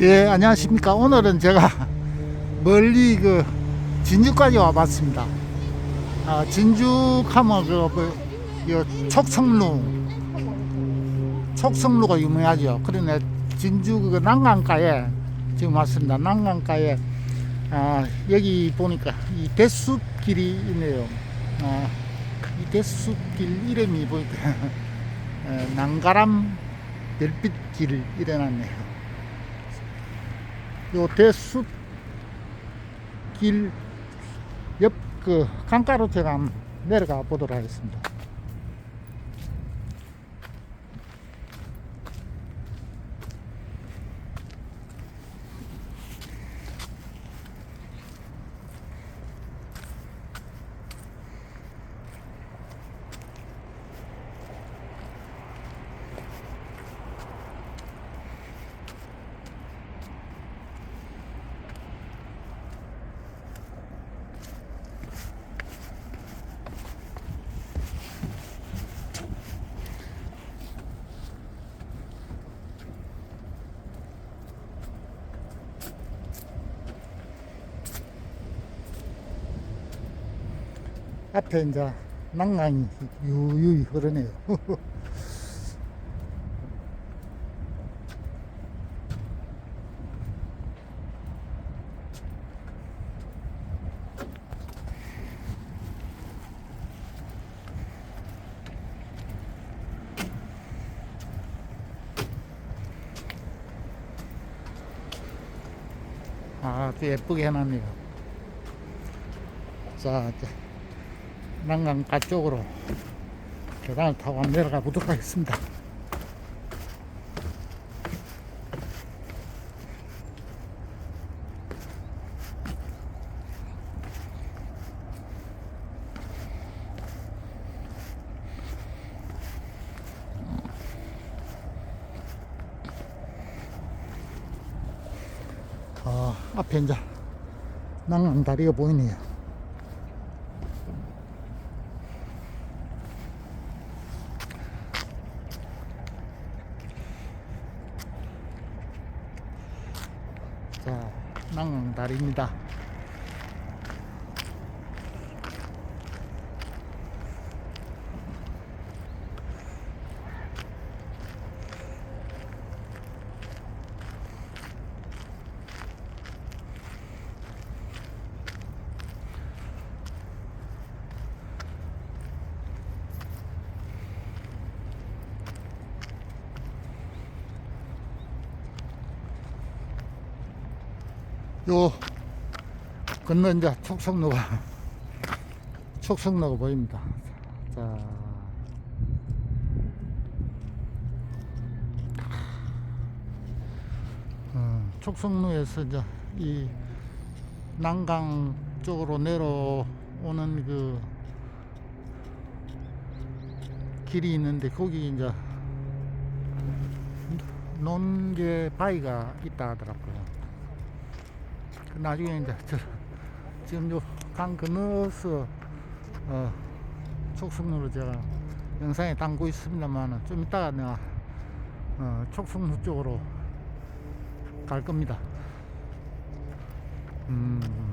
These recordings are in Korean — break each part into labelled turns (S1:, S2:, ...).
S1: 예, 안녕하십니까. 오늘은 제가 멀리 그 진주까지 와봤습니다. 아, 진주 하면 그, 뭐, 이 촉성루, 촉성루가 유명하죠. 그러네 진주 그 난강가에 지금 왔습니다. 난강가에 아, 여기 보니까 이 대숲길이 있네요. 아, 이 대숲길 이름이 보니까 에, 난가람 별빛길 이래놨네요. 요 대 숲 길 옆 그 강가로 제가 내려가 보도록 하겠습니다. 앞에 이제 난강이 유유히 흐르네요. 아, 또 예쁘게 해놨네요. 자, 난강가 쪽으로 계단을 타고 내려가 보도록 하겠습니다. 아, 앞에 이제 난강 다리가 보이네요. 자, 난강 다리입니다. 요 건너 이제 촉성로가 촉성로가 보입니다. 자, 어, 촉성로에서 이제 이 난강 쪽으로 내려오는 그 길이 있는데 거기 이제 논개 바위가 있다 하더라고요. 그 나중에 이제 저 지금 요강 건너서 어 촉성로로 제가 영상에 담고 있습니다만 좀 이따가 내가 어 촉성로 쪽으로 갈 겁니다. 음.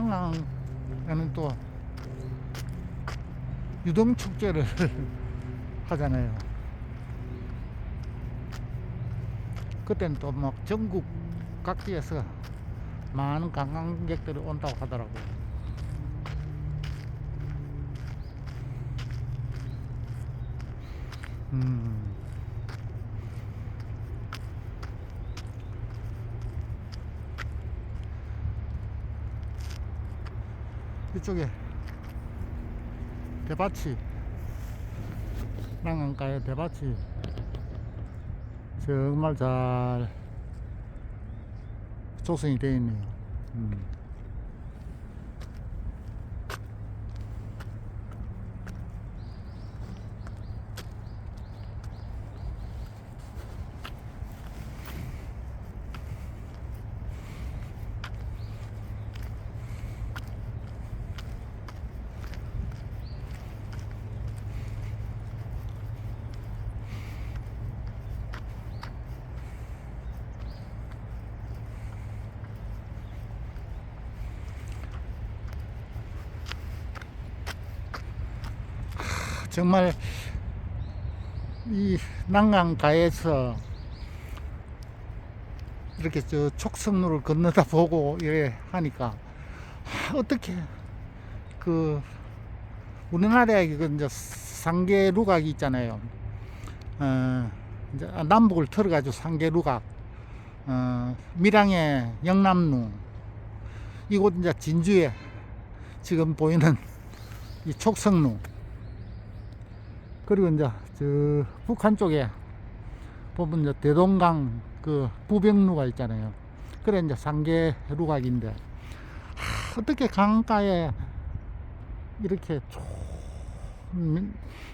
S1: 이 난강에는 또 유동 축제를 하잖아요. 그때는 또 막 전국 각지에서 많은 관광객들이 온다고 하더라고요. 음. 이쪽에 대밭이 난강가에 대밭이 정말 잘 조성이 되어 있네요. 음. 정말 이 난강가에서 이렇게 저 촉성로를 건너다 보고 이래 하니까 아, 어떻게 그 우리나라에 그 이제 상계 루각이 있잖아요. 어, 이제 남북을 틀어가지고 상계 루각, 어, 밀양의 영남루, 이곳 이제 진주에 지금 보이는 이 촉성루, 그리고 이제 저 북한 쪽에 보면 이제 대동강 그 부백루가 있잖아요. 그래 이제 상계 루각인데 하, 어떻게 강가에 이렇게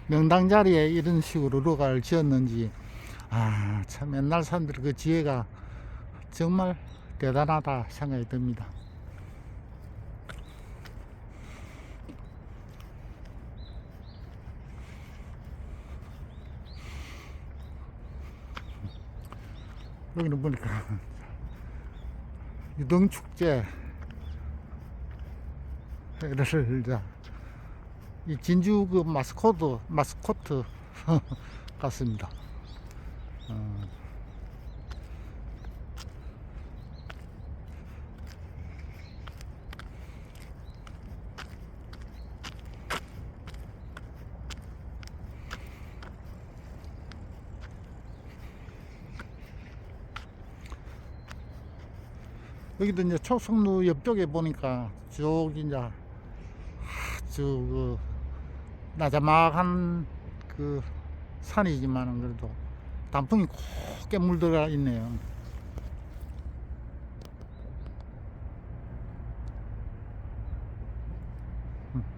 S1: 명당 자리에 이런 식으로 루각을 지었는지 아 참 옛날 사람들 그 지혜가 정말 대단하다 생각이 듭니다. 여기는 보니까 유등축제 를 이제 이 진주 그 마스코트 마스코트 같습니다. 어. 여기도 이제 초성루 옆쪽에 보니까 저기 이제 저그 나자막한 그 산이지만은 그래도 단풍이 곱게 물들어 있네요. 음.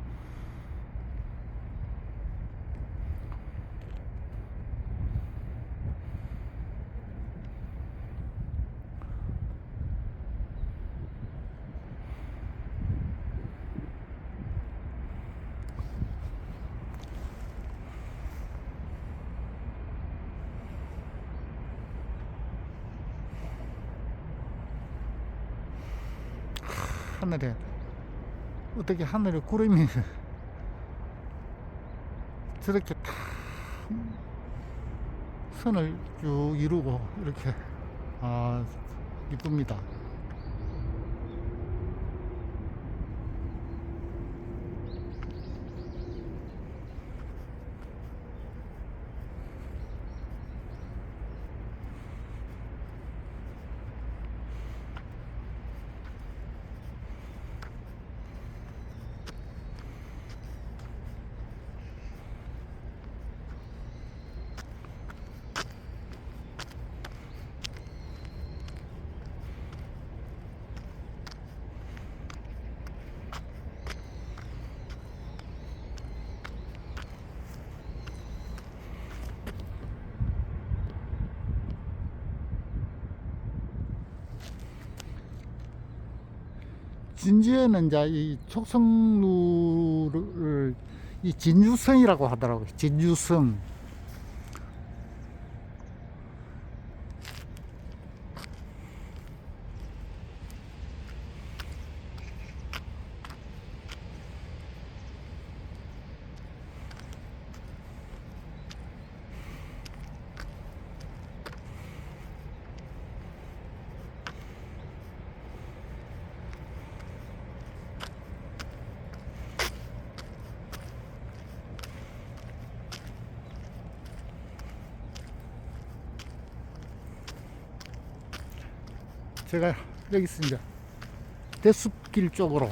S1: 하늘에 어떻게 하늘에 구름이 저렇게 다 선을 쭉 이루고 이렇게 아 이쁩니다. 진주에는 이제 이 촉성루를 이 진주성이라고 하더라고요. 진주성. 제가 여기 있습니다. 대숲길 쪽으로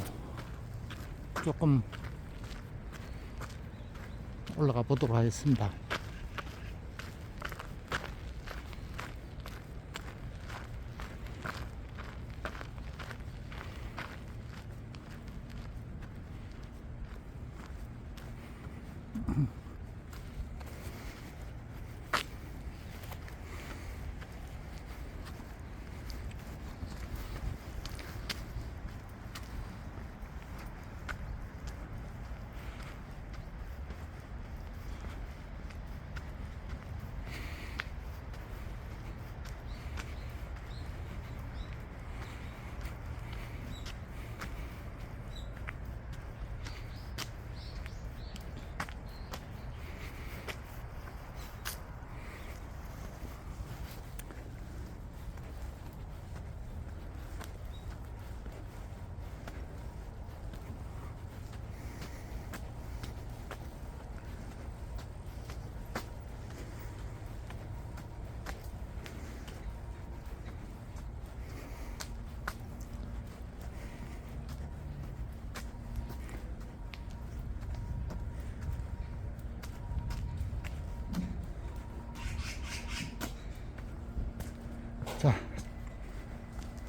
S1: 조금 올라가 보도록 하겠습니다.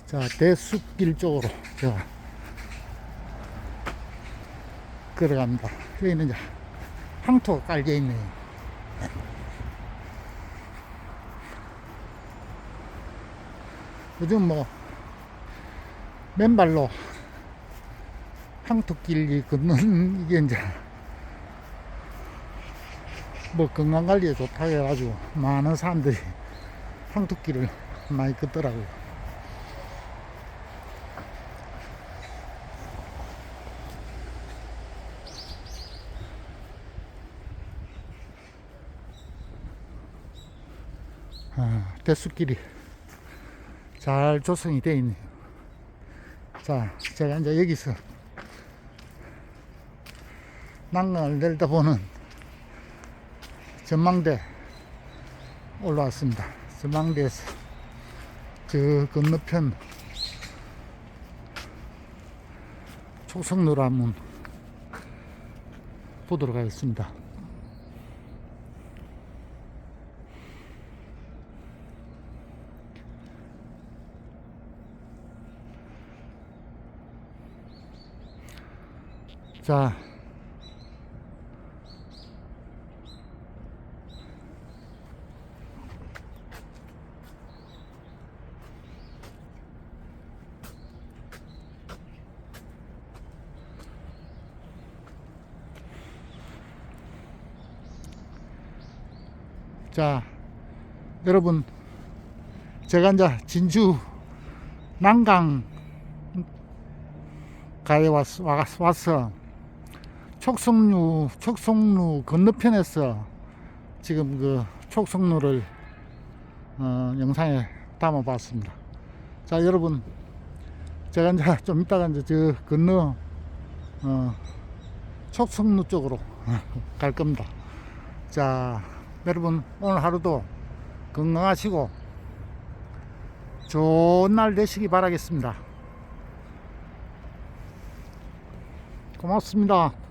S1: 자, 대숲길 쪽으로 자, 걸어갑니다. 여기는 이제 항토가 깔려 있네요. 요즘 뭐 맨발로 항토길이 걷는 이게 이제 뭐 건강관리에 좋다 해가지고 많은 사람들이 항토길을 많이 걷더라고요. 아, 대숲길이 잘 조성이 되어 있네요. 자, 제가 이제 여기서 난강을 내려다보는 전망대 올라왔습니다. 전망대에서 저 건너편 한번 보도록 하겠습니다. 자, 자, 여러분, 제가 이제 진주 난강 가에 왔, 와, 와서 촉성루, 촉성루 건너편에서 지금 그 촉성루를 어, 영상에 담아 봤습니다. 자, 여러분, 제가 이제 좀 이따가 이제 저 건너 어, 촉성루 쪽으로 갈 겁니다. 자, 여러분 오늘 하루도 건강하시고 좋은 날 되시기 바라겠습니다. 고맙습니다.